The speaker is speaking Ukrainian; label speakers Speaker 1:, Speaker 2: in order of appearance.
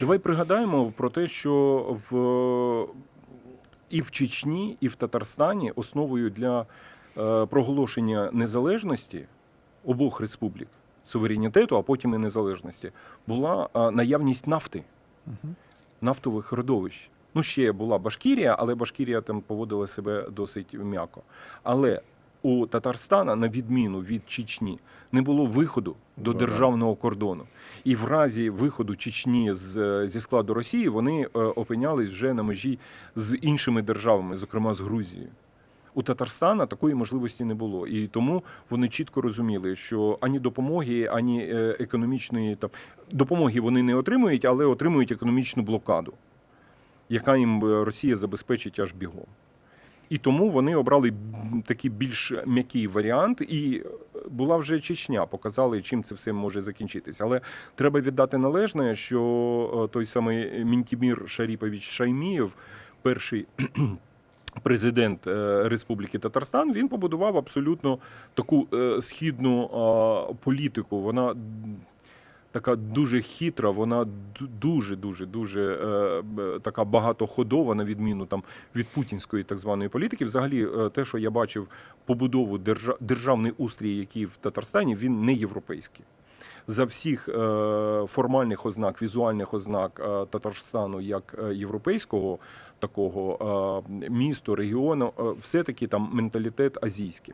Speaker 1: Давай пригадаємо про те, що в і в Чечні, і в Татарстані основою для е, проголошення незалежності обох республік суверенітету, а потім і незалежності, була е, наявність нафти,
Speaker 2: Мгм.
Speaker 1: нафтових родовищ. Ну, ще була Башкірія, але Башкірія там поводила себе досить м'яко. Але у Татарстана, на відміну від Чечні, не було виходу до
Speaker 2: Ну,
Speaker 1: державного кордону. І в разі виходу Чечні з, зі складу Росії вони е, опинялись вже на межі з іншими державами, зокрема з Грузією. У Татарстана такої можливості не було, і тому вони чітко розуміли, що ані допомоги, ані е, економічної там допомоги вони не отримують, але отримують економічну блокаду, яка їм е, Росія забезпечить аж бігом. І тому вони обрали такий більш м'який варіант, і була вже Чечня, показали, чим це все може закінчитися. Але треба віддати належне, що е, той самий Мінтімір Шаріпович Шаймієв, перший президент е, Республіки Татарстан, він побудував абсолютно таку е, східну політику. Вона така дуже хитра, вона дуже дуже е, така багатоходова, на відміну там від путінської так званої політики. Взагалі, е, те, що я бачив побудову держа- державний устрій, який в Татарстані, він не європейський. За всіх е, формальних ознак, візуальних ознак Татарстану як європейського такого місту, регіону, е, все-таки там менталітет азійський.